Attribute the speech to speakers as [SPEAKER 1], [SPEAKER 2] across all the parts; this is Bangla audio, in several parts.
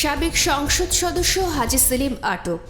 [SPEAKER 1] সাবেক সংসদ সদস্য হাজি সেলিম আটক।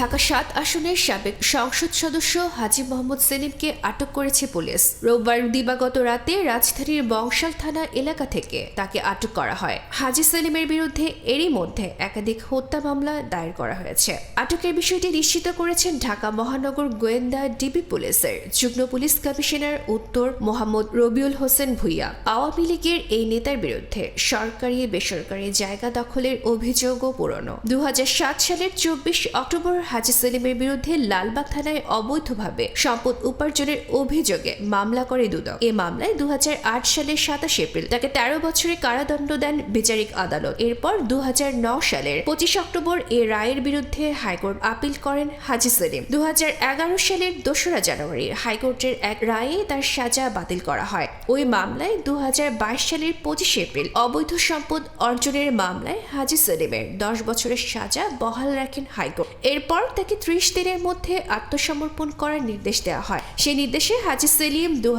[SPEAKER 1] ঢাকা সাত আসনের সাবেক সংসদ সদস্য হাজি মোহাম্মদ সেলিমকে আটক করেছে পুলিশ। রোববার দিবাগত রাতে রাজধানীর বংশাল থানা এলাকা থেকে তাকে আটক করা হয়। হাজি সেলিমের বিরুদ্ধে এরই মধ্যে একাধিক হত্যা মামলা দায়ের করা হয়েছে। আটকের বিষয়টি নিশ্চিত করেছেন ঢাকা মহানগর গোয়েন্দা ডিবি পুলিশের যুগ্ম পুলিশ কমিশনার উত্তর মোহাম্মদ রবিউল হোসেন ভুইয়া। আওয়ামী লীগের এই নেতার বিরুদ্ধে সরকারি বেসরকারি জায়গা দখলের অভিযোগও পুরনো। দু হাজার সাত সালের চব্বিশ অক্টোবর হাজি সেলিমের বিরুদ্ধে লালবাগ থানায় অবৈধভাবে সম্পদ উপার্জনের অভিযোগে মামলা করে দুদক। এ মামলায় দুহাজার আট সালের সাতাশ এপ্রিল তাকে তেরো বছরের কারাদণ্ড দেন বিচারিক আদালত। এরপর দুহাজার নয় সালের পঁচিশ অক্টোবর এ রায়ের বিরুদ্ধে হাইকোর্ট আপিল করেন হাজি সেলিম। দুহাজার এগারো সালের দোসরা জানুয়ারি হাইকোর্টের এক রায়ে তার সাজা বাতিল করা হয়। ওই মামলায় দু হাজার বাইশ সালের পঁচিশ এপ্রিল অবৈধ সম্পদ অর্জনের মামলায় হাজি সেলিমের দশ বছরের সাজা বহাল রাখেন হাইকোর্ট। এরপর তাকে ত্রিশ দিনের মধ্যে আত্মসমর্পণ করার নির্দেশ দেওয়া হয়। সেই নির্দেশে হাজি সেলিম দু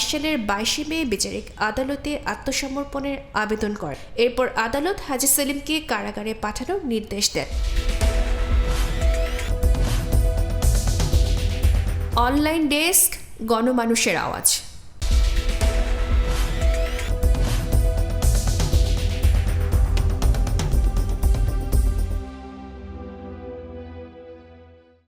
[SPEAKER 1] সালের বাইশে মে বিচারিক আদালতে আত্মসমর্পণের আবেদন করেন। এরপর আদালত হাজি সেলিমকে কারাগারে পাঠানোর নির্দেশ দেন। অনলাইন ডেস্ক, গণমানুষের আওয়াজ।